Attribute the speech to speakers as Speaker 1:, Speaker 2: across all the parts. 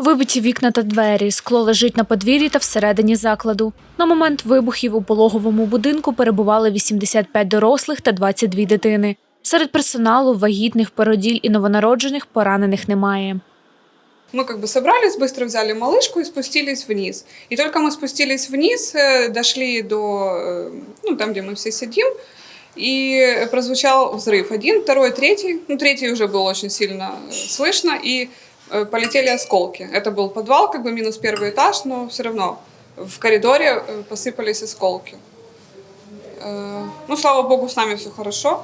Speaker 1: Вибиті вікна та двері, скло лежить на подвір'ї та всередині закладу. На момент вибухів у пологовому будинку перебували 85 дорослих та 22 дитини. Серед персоналу вагітних, породіль і новонароджених поранених немає.
Speaker 2: Мы как бы собрались, быстро взяли малышку и спустились вниз. И только мы спустились вниз, э, дошли до, э, ну, там, где мы все сидим, и прозвучал взрыв. Один, второй, третий. Ну, третий уже был очень сильно э, слышно, и э, полетели осколки. Это был подвал, как бы минус первый этаж, но все равно в коридоре э, посыпались осколки. Э, Ну, слава богу, с нами все хорошо.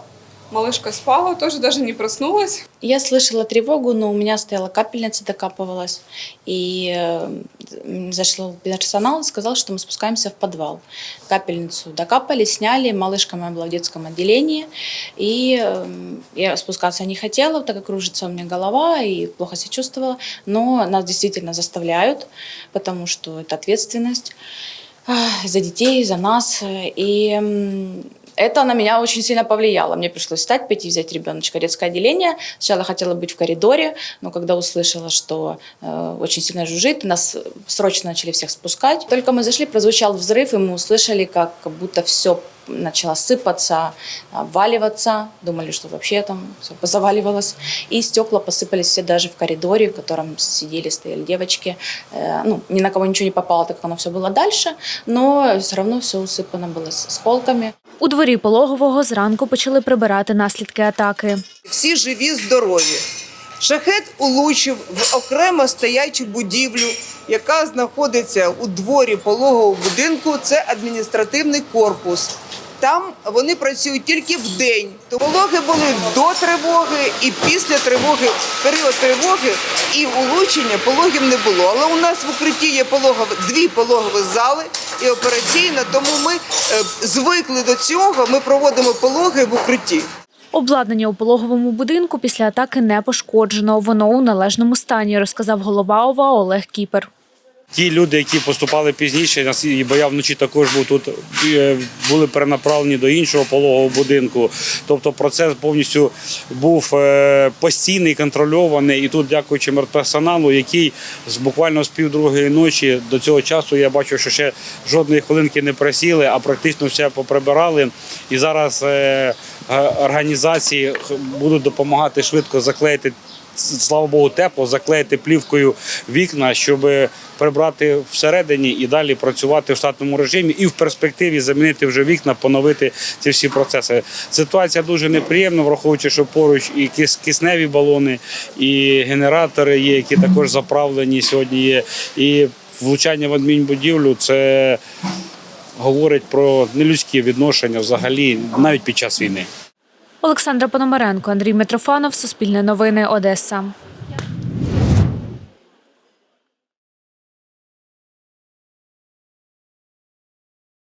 Speaker 2: Малышка спала, тоже даже не проснулась.
Speaker 3: Я слышала тревогу, но у меня стояла капельница, докапывалась. И э, зашел персонал и сказал, что мы спускаемся в подвал. Капельницу докапали, сняли. Малышка моя была в детском отделении. И э, я спускаться не хотела, так как кружится у меня голова и плохо себя чувствовала. Но нас действительно заставляют, потому что это ответственность за детей, за нас. И это на меня очень сильно повлияло. Мне пришлось встать, пойти взять ребеночка детское отделение. Сначала хотела быть в коридоре, но когда услышала, что э, очень сильно жужжит, нас срочно начали всех спускать. Только мы зашли, прозвучал взрыв, и мы услышали, как будто все начало сыпаться, обваливаться. Думали, что вообще там все позаваливалось. И стекла посыпались все даже в коридоре, в котором сидели, стояли девочки. Э, Ну, ни на кого ничего не попало, так как оно все было дальше, но все равно все усыпано было с осколками.
Speaker 1: У дворі пологового зранку почали прибирати наслідки атаки.
Speaker 4: всі живі, здорові. Шахет улучив в окремо стоячу будівлю, яка знаходиться у дворі пологового будинку. Це адміністративний корпус. Там вони працюють тільки в день. Пологи були до тривоги і після тривоги, період тривоги і влучення пологів не було. Але у нас в укритті є пологові, дві пологові зали і операційна, тому ми е, звикли до цього. Ми проводимо пологи в укритті.
Speaker 1: Обладнання у пологовому будинку після атаки не пошкоджено. Воно у належному стані, розказав голова ОВА Олег Кіпер.
Speaker 5: Ті люди, які поступали пізніше, нас і я вночі також був тут, е, були перенаправлені до іншого пологового будинку. Тобто процес повністю був е, постійний, контрольований. І тут, дякуючи медперсоналу, який з буквально з півдругої ночі до цього часу я бачив, що ще жодної хвилинки не просіли, а практично все поприбирали. І зараз е, організації будуть допомагати швидко заклеїти слава Богу, тепло, заклеїти плівкою вікна, щоб прибрати всередині і далі працювати в штатному режимі, і в перспективі замінити вже вікна, поновити ці всі процеси. Ситуація дуже неприємна, враховуючи, що поруч і кис- кисневі балони, і генератори є, які також заправлені сьогодні є. І влучання в адмінбудівлю це говорить про нелюдські відношення взагалі навіть під час війни.
Speaker 1: Олександра Пономаренко, Андрій Митрофанов, Суспільне новини, Одеса.